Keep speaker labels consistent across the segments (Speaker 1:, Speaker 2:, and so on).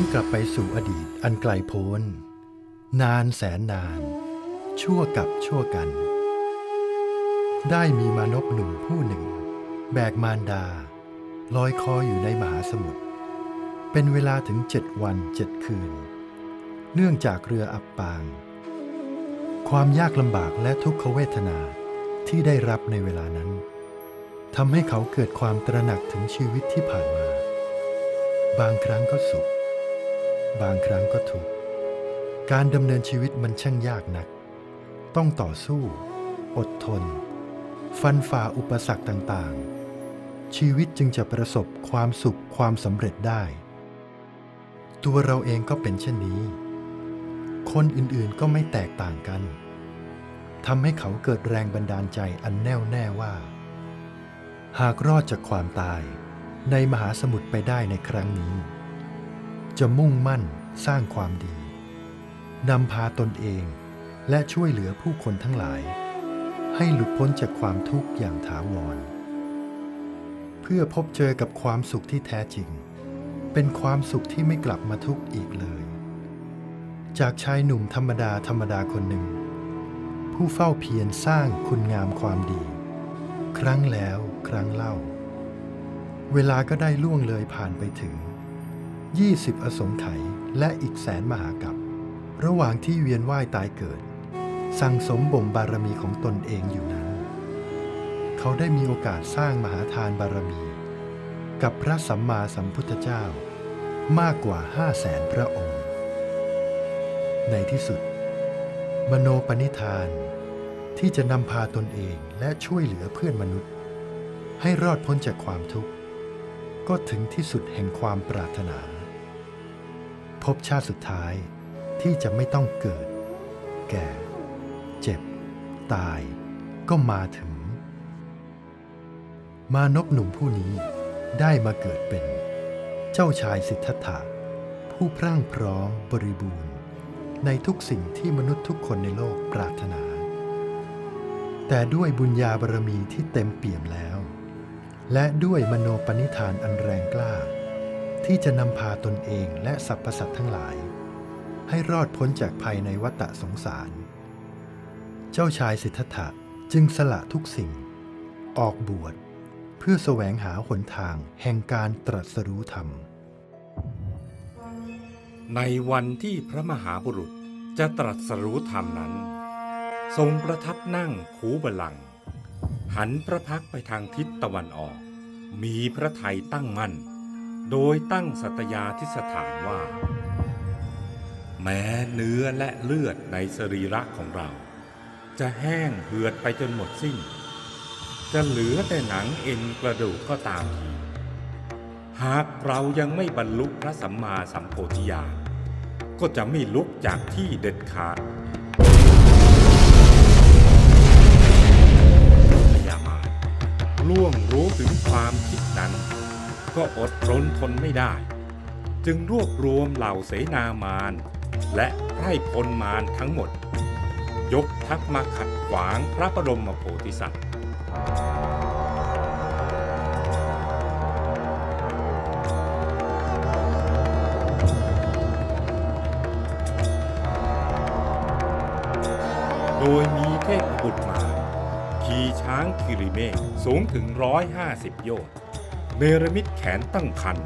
Speaker 1: อนกลับไปสู่อดีตอันไกลโพ้น นานแสนนาน ชั่วกับชั่วกัน ได้มีมานพหนุ่มผู้หนึ่ง แบกมารดา ลอยคออยู่ในมหาสมุทรเป็นเวลาถึงเจ็ดวันเจ็ดคืน เนื่องจากเรืออับปาง ความยากลำบากและทุกขเวทนาที่ได้รับในเวลานั้นทำให้เขาเกิดความตระหนักถึงชีวิตที่ผ่านมา บางครั้งก็สุข บางครั้งก็ทุกข์การดำเนินชีวิตมันช่างยากนัก ต้องต่อสู้ อดทน ฟันฝ่าอุปสรรคต่างๆ ชีวิตจึงจะประสบความสุขความสำเร็จได้ ตัวเราเองก็เป็นเช่นนี้ คนอื่นๆก็ไม่แตกต่างกันทำให้เขาเกิดแรงบันดาลใจอันแน่วแน่ว่า หากรอดจากความตายในมหาสมุทรไปได้ในครั้งนี้ จะมุ่งมั่นสร้างความดีนำพาตนเองและช่วยเหลือผู้คนทั้งหลาย ให้หลุดพ้นจากความทุกข์อย่างถาวร เพื่อพบเจอกับความสุขที่แท้จริง เป็นความสุขที่ไม่กลับมาทุกข์อีกเลย จากชายหนุ่มธรรมดาธรรมดาคนหนึ่ง ผู้เฝ้าเพียรสร้างคุณงามความดี ครั้งแล้วครั้งเล่า เวลาก็ได้ล่วงเลยผ่านไปถึง 20 อสงไขยและอีกแสนมหากับ ระหว่างที่เวียนว่ายตายเกิด สั่งสมบ่มบารมีของตนเองอยู่นั้น เขาได้มีโอกาสสร้างมหาทานบารมี กับพระสัมมาสัมพุทธเจ้ามากกว่าห้าแสนพระองค์ ในที่สุด มโนปณิธานที่จะนำพาตนเองและช่วยเหลือเพื่อนมนุษย์ ให้รอดพ้นจากความทุกข์ ก็ถึงที่สุดแห่งความปรารถนา พบชาติสุดท้ายที่จะไม่ต้องเกิด แก่ เจ็บ ตายก็มาถึง มานพหนุ่มผู้นี้ได้มาเกิดเป็น เจ้าชายสิทธัตถะผู้พรั่งพร้อมบริบูรณ์ ในทุกสิ่งที่มนุษย์ทุกคนในโลกปรารถนา แต่ด้วยบุญญาบารมีที่เต็มเปี่ยมแล้ว และด้วยมโนปณิธานอันแรงกล้า ที่จะนำพาตนเองและสรรพสัตว์ทั้งหลาย ให้รอดพ้นจากภัยในวัฏสงสาร เจ้าชายสิทธัตถะจึงสละทุกสิ่ง ออกบวชเพื่อแสวงหาหนทางแห่งการตรัสรู้ธรรม
Speaker 2: ในวันที่พระมหาบุรุษจะตรัสรู้ธรรมนั้น ทรงประทับนั่งคูบลัง หันพระพักไปทางทิศตะวันออก มีพระไทยตั้งมั่น โดยตั้งสัตยาธิสถานว่า แม้เนื้อและเลือดในสรีระของเรา จะแห้งเหือดไปจนหมดสิ้น จะเหลือแต่หนังเอ็นกระดูกก็ตามทีหากเรายังไม่บรรลุพระสัมมาสัมโพธิญาณก็จะไม่ลุกจากที่เด็ดขาดพยามารล่วงรู้ถึงความคิดนั้น ก็อดรนทนไม่ได้ จึงรวบรวมเหล่าเสนามารและไพร่พลมารทั้งหมด ยกทัพมาขัดขวางพระบรมโพธิสัตว์โดยมีเทพบุตรมาขี่ช้างคิริเมฆสูงถึง 150 โยชน์ เนรมิตแขนตั้งพัน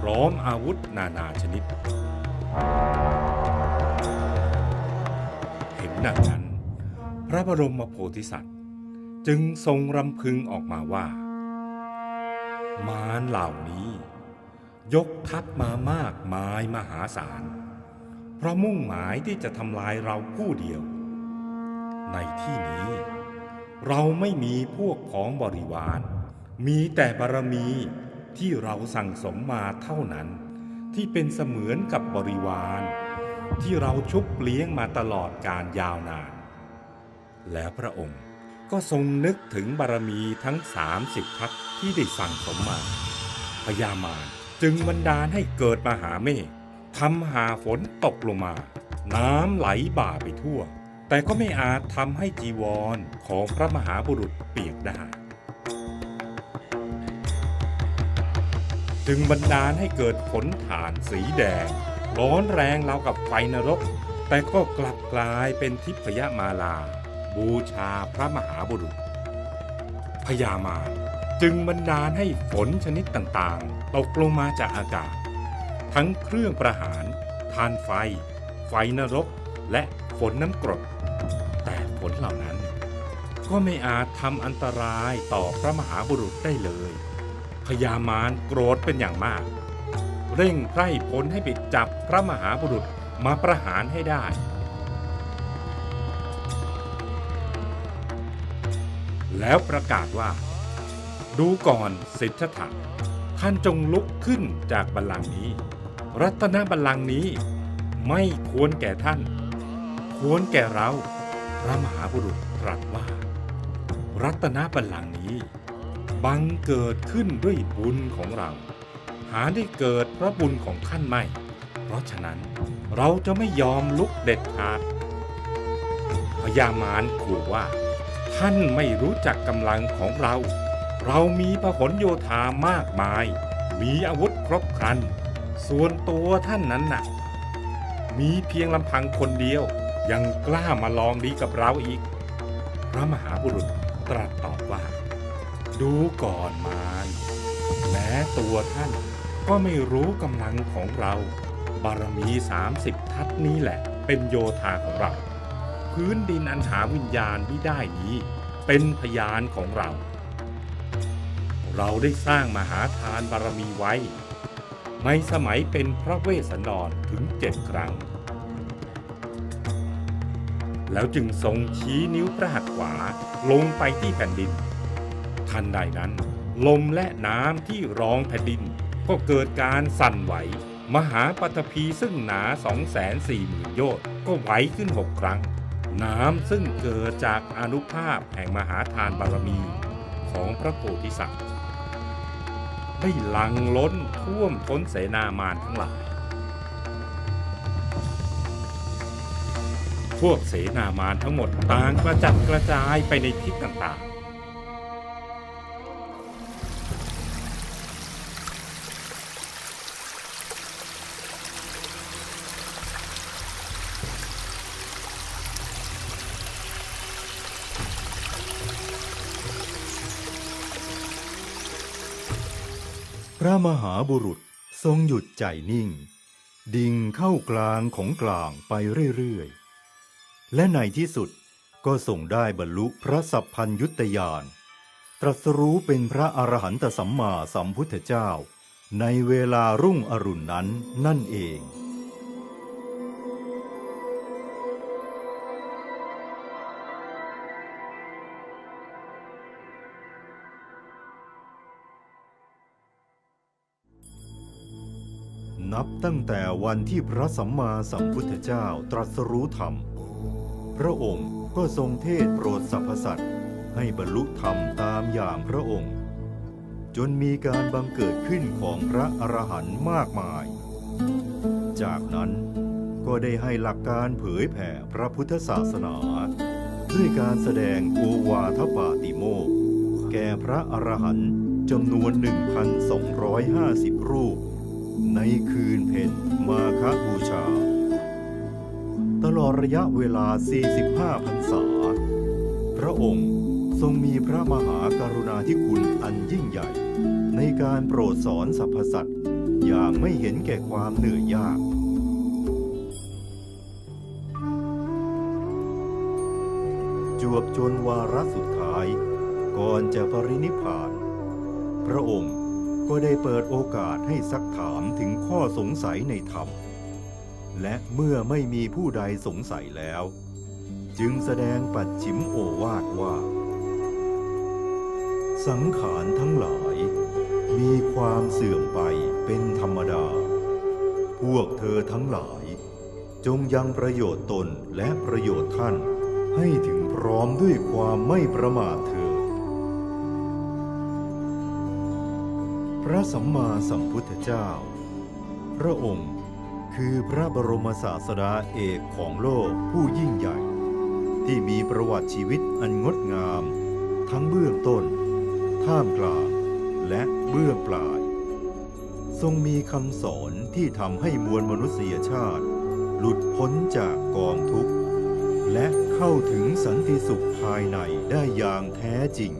Speaker 2: พร้อมอาวุธนานาชนิด เห็นดังนั้น พระบรมโพธิสัตว์ จึงทรงรำพึงออกมาว่า มารเหล่านี้ ยกทัพมามากมายมหาศาล เพราะมุ่งหมายที่จะทำลายเราผู้เดียว ในที่นี้ เราไม่มีพวกพ้องบริวาร มีแต่บารมีที่เราสั่งสมมาเท่านั้น ที่เป็นเสมือนกับบริวาร ที่เราชุบเลี้ยงมาตลอดการยาวนาน แล้วพระองค์ก็ทรงนึกถึงบารมีทั้ง30ทัศที่ได้สั่งสมมาพญามารจึงบันดาลให้เกิดมหาเมฆทำหาฝนตกลงมา น้ำไหลบ่าไปทั่ว แต่ก็ไม่อาจทำให้จีวรของพระมหาบุรุษเปียกได้ จึงบันดาลให้เกิดผลฐานสีแดง ร้อนแรงราวกับไฟนรก แต่ก็กลับกลายเป็นทิพยมาลา บูชาพระมหาบุรุษพญามารจึงบันดาลให้ฝนชนิดต่างๆ ตกลงมาจากอากาศ ทั้งเครื่องประหารทานไฟ ไฟนรก และฝนน้ำกรด แต่ฝนเหล่านั้น ก็ไม่อาจทำอันตรายต่อพระมหาบุรุษได้เลย พญามารโกรธเป็นอย่างมาก เร่งไพร่พลให้ไปจับพระมหาบุรุษมาประหารให้ได้ แล้วประกาศว่า ดูก่อนสิทธัตถะท่านจงลุกขึ้นจากบัลลังก์นี้ รัตนบัลลังก์นี้ไม่ควรแก่ท่าน ควรแก่เรา พระมหาบุรุษตรัสว่า รัตนบัลลังก์นี้ บังเกิดขึ้นด้วยบุญของเรา หาได้เกิดเพราะบุญของท่านไม่ เพราะฉะนั้นเราจะไม่ยอมลุกเด็ดขาดพญามารขู่ว่า ท่านไม่รู้จักกำลังของเรา เรามีพหลโยธามากมาย มีอาวุธครบครัน ส่วนตัวท่านนั้นน่ะ มีเพียงลำพังคนเดียว ยังกล้ามาลองดีกับเราอีก พระมหาบุรุษตรัสตอบว่า ดูก่อนมารแม้ตัวท่านก็ไม่รู้กำลังของเรา บารมี 30 ทัศนี้แหละ เป็นโยธาของเรา พื้นดินอันหาวิญญาณไม่ได้นี้ เป็นพยานของเรา เราได้สร้างมหาทานบารมีไว้ ในสมัยเป็นพระเวสสันดรถึงเจ็ดครั้ง แล้วจึงทรงชี้นิ้วพระหัตถ์ขวาลงไปที่แผ่นดิน ทันใดนั้น ลมและน้ำที่รองแผ่นดิน ก็เกิดการสั่นไหว มหาปัตภีซึ่งหนา 240,000 โยชน์ก็ไหวขึ้นหกครั้ง น้ำซึ่งเกิดจากอนุภาพแห่งมหาทานบารมีของพระโพธิสัตว์ได้หลังล้นท่วมท้นเสนามารทั้งหลาย พวกเสนามารทั้งหมดต่างกระจัดกระจายไปในทิศต่างๆ
Speaker 3: ระมหาบุรุษทรงหยุดใจนิ่ง ดิ่งเข้ากลางของกลางไปเรื่อยๆ และในที่สุดก็ส่งได้บรรลุพระสัพพัญยุตยานตรัสรู้เป็นพระอรหันตสัมมาสัมพุทธเจ้า ในเวลารุ่งอรุณนั้นนั่นเอง นับตั้งแต่วันที่พระสัมมาสัมพุทธเจ้าตรัสรู้ธรรม พระองค์ก็ทรงเทศโปรดสรรพสัตว์ให้บรรลุธรรมตามอย่างพระองค์ จนมีการบังเกิดขึ้นของพระอรหันต์มากมาย จากนั้นก็ได้ให้หลักการเผยแผ่พระพุทธศาสนา ด้วยการแสดงโอวาทปาติโมกแก่พระอรหันต์จำนวน 1,250 รูป ในคืนเพ็ญมาคบูชา ตลอดระยะเวลา 45พรรษา พระองค์ทรงมีพระมหากรุณาธิคุณอันยิ่งใหญ่ ในการโปรดสอนสรรพสัตว์อย่างไม่เห็นแก่ความเหนื่อยยากจวบจนวาระสุดท้าย ก่อนจะปรินิพพาน พระองค์ ก็ได้เปิดโอกาสให้ซักถามถึงข้อสงสัยในธรรม และเมื่อไม่มีผู้ใดสงสัยแล้ว จึงแสดงปัดฉิมโอวาทว่า สังขารทั้งหลาย มีความเสื่อมไปเป็นธรรมดา พวกเธอทั้งหลาย จงยังประโยชน์ตนและประโยชน์ท่านให้ถึงพร้อมด้วยความไม่ประมาทเพระสัมมาสัมพุทธเจ้า พระองค์คือพระบรมศาสดาเอกของโลกผู้ยิ่งใหญ่ ที่มีประวัติชีวิตอันงดงาม ทั้งเบื้องต้น ท่ามกลางและเบื้องปลาย ทรงมีคำสอนที่ทำให้มวลมนุษยชาติ หลุดพ้นจากกองทุกข์ และเข้าถึงสันติสุขภายในได้อย่างแท้จริง